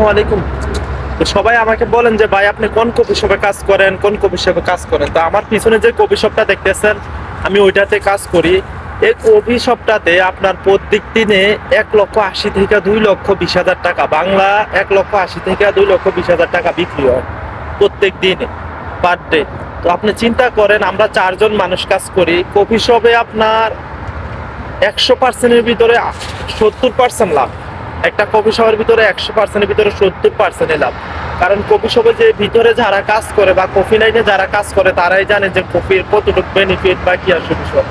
আসসালামু আলাইকুম। তো সবাই আমাকে বলেন যে, ভাই, আপনি কোন কফি শপে কাজ করেন? কোন কফি শপে কাজ করেন? তো আমার পিছনে যে কফি শপটা দেখতেছেন, আমি ওইটাতে কাজ করি। এই কফি শপটাতে আপনার প্রত্যেক দিনে এক লক্ষ আশি থেকে দুই লক্ষ বিশ হাজার টাকা, বাংলা এক লক্ষ আশি থেকে দুই লক্ষ বিশ হাজার টাকা বিক্রি হয় প্রত্যেক দিনে পার ডে তো আপনি চিন্তা করেন, আমরা চারজন মানুষ কাজ করি, কফি শপে আপনার একশো পার্সেন্টের ভিতরে সত্তর পার্সেন্ট লাভ। একটা কফি শপের ভিতরে একশো পার্সেন্টের ভিতরে সত্তর পার্সেন্টে লাভ। কারণ কফি শপে যে ভিতরে যারা কাজ করে বা কফি লাইনে যারা কাজ করে, তারাই জানে যে কফির কতটুকু বেনিফিট বা কি আসে বিষয়।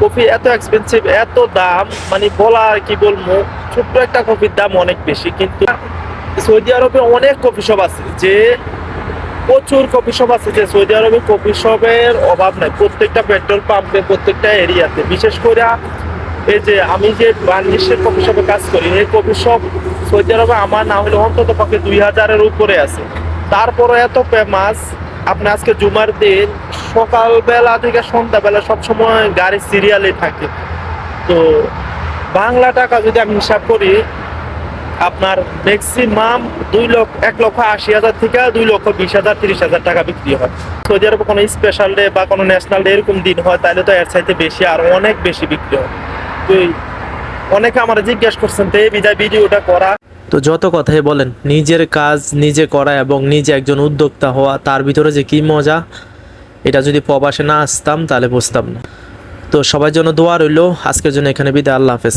কফি এত এক্সপেন্সিভ এত দাম মানে বলা আর কি বলব, ছোট্ট একটা কফির দাম অনেক বেশি। কিন্তু সৌদি আরবে অনেক কফি শপ আছে যে প্রচুর কফি শপ আছে যে সৌদি আরবে কফি শপের অভাব নাই। প্রত্যেকটা পেট্রোল পাম্পে, প্রত্যেকটা এরিয়াতে। বিশেষ করে এই যে আমি যে বাংলাদেশের কফি শপে কাজ করি, এই কফি শপ সৌদি আরবে আমার না হলে অন্তত পক্ষে দুই হাজারের উপরে আছে। তারপরে এত ফেমাস আপনি আজকে জুমার দিন সকালবেলা থেকে সন্ধ্যাবেলা সবসময় গাড়ি সিরিয়ালে থাকে। তো বাংলা টাকা যদি আমি হিসাব করি, আপনার ম্যাক্সিমাম দুই লক্ষ, এক লক্ষ আশি হাজার থেকে দুই লক্ষ বিশ হাজার, তিরিশ হাজার টাকা বিক্রি হয়। সৌদি আরবে কোনো স্পেশাল ডে বা কোনো ন্যাশনাল ডে এরকম দিন হয়, তাহলে তো এর চাইতে বেশি আর অনেক বেশি বিক্রি হয়। অনেকে আমার জিজ্ঞেস করছেন, তো ভিডিওটা করা? তো যত কথাই বলেন, নিজের কাজ নিজে করা এবং নিজে একজন উদ্যোক্তা হওয়া, তার ভিতরে যে কি মজা, এটা যদি প্রবাসে না আসতাম, তাহলে বুঝতাম না। তো সবার জন্য দোয়া রইল। আজকের জন্য এখানে বিদায়। আল্লাহ হাফেজ।